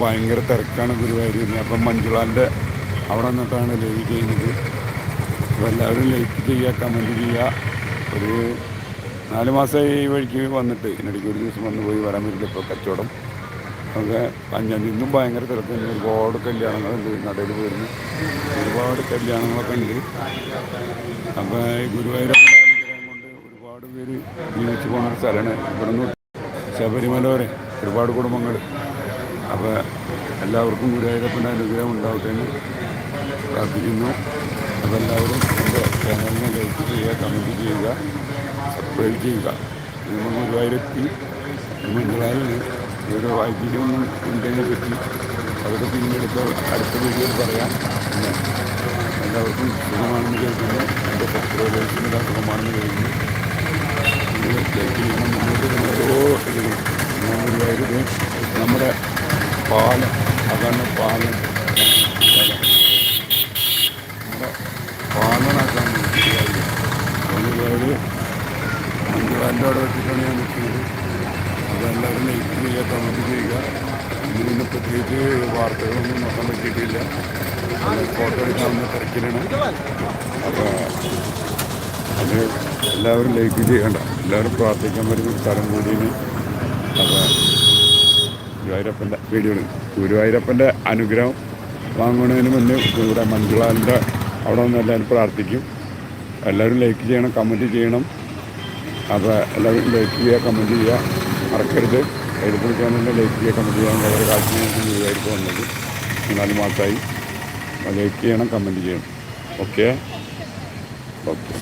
ഭയങ്കര തിരക്കാണ് ഗുരുവായൂരിൽ അപ്പം മഞ്ജുളാന്റെ അവിടെ നിന്നിട്ടാണ് ലൈവ് ചെയ്യുന്നത്. അപ്പോൾ എല്ലാവരും ലൈക്ക് ചെയ്യുക കമന്റ് ചെയ്യുക. ഒരു നാല് മാസമായി ഈ വഴിക്ക് വന്നിട്ട്. ഇതിനിടയ്ക്ക് ഒരു ദിവസം വന്ന് പോയി വരാൻ പറ്റില്ല ഇപ്പോൾ കച്ചവടം. അതൊക്കെ അഞ്ചാം തീയതി ഇന്നും ഭയങ്കര തിരക്കുണ്ട് ഒരുപാട് കല്യാണങ്ങളുണ്ട് നടയിൽ പോയിരുന്നു. ഒരുപാട് കല്യാണങ്ങളൊക്കെ ഉണ്ട്. അപ്പോൾ ഈ ഗുരുവായൂരൊക്കെ കൊണ്ട് ഒരുപാട് പേര് ജീവിച്ചു പോകുന്ന ഒരു സ്ഥലമാണ്. ഇവിടെ നിന്ന് ശബരിമല വരെ ഒരുപാട് കുടുംബങ്ങൾ അപ്പോൾ എല്ലാവർക്കും ഗുരുവായൂരപ്പന്റെ അനുഗ്രഹം ഉണ്ടാവട്ടെ എന്ന് പ്രാർത്ഥിക്കുന്നു. അപ്പോൾ എല്ലാവരും എന്റെ ചാനലിനെ ലൈക്ക് ചെയ്യുക കമന്റ് ചെയ്യുക സബ്സ്ക്രൈബ് ചെയ്യുക. നമ്മൾ ഗുരുവായൂരെത്തി മംഗളാരിൽ ഓരോ വൈദ്യുതിയൊന്നും ഉണ്ടതിനെ പറ്റി അതൊക്കെ പിന്നീട് അടുത്ത വീഡിയോയിൽ പറയാം. എല്ലാവർക്കും സുഖമാണെന്ന് കേൾക്കുന്നു. എന്റെ സബ്സ്ക്രൈബേഴ്സിനെല്ലാം സുഖമാണെന്ന് കേൾക്കുന്നു നിങ്ങൾ ലൈക്ക് ചെയ്യണം മുന്നോട്ട് തന്നെ ഓരോ ഇതിലും ഞാൻ നമ്മുടെ പാലം അതാണ് പാലം. നമ്മുടെ പാലനാക്കാൻ മഞ്ജുവാന്റെ അവിടെ വെച്ചിട്ടാണ് ഞാൻ നിൽക്കുന്നത്. അതെല്ലാവരും ലൈക്ക് ചെയ്യുക കമന്റ് ചെയ്യുക. ഇതിനൊന്നും പ്രത്യേകിച്ച് വാർത്തകളൊന്നും നോക്കാൻ പറ്റിയിട്ടില്ല. ഫോട്ടോ എടുക്കാവുന്ന തിരക്കിലാണ്. അപ്പോൾ അത് എല്ലാവരും ലൈക്ക് ചെയ്യേണ്ട. എല്ലാവരും പ്രാർത്ഥിക്കാൻ വരുന്ന ഒരു സ്ഥലം കൂടിയാണ് ഗുരുവായൂരപ്പന്റെ വീടുകൾ ഗുരുവായൂരപ്പന്റെ അനുഗ്രഹം വാങ്ങുന്നതിന് മുന്നേ ഇവിടെ മഞ്ജുളാലിന്റെ അവിടെ നിന്ന് എല്ലാവരും പ്രാർത്ഥിക്കും. എല്ലാവരും ലൈക്ക് ചെയ്യണം കമന്റ് ചെയ്യണം. അപ്പോൾ എല്ലാവരും ലൈക്ക് ചെയ്യുക കമന്റ് ചെയ്യുക. മറക്കരുത്. എഴുതി ചാനലിന്റെ ലൈക്ക് ചെയ്യുക കമന്റ് ചെയ്യാൻ വളരെ കാശിന് ഗുരുവായൂർക്ക് വന്നത് നാല് മാസമായി. ലൈക്ക് ചെയ്യണം കമന്റ് ചെയ്യണം. ഓക്കെ? ഓക്കെ.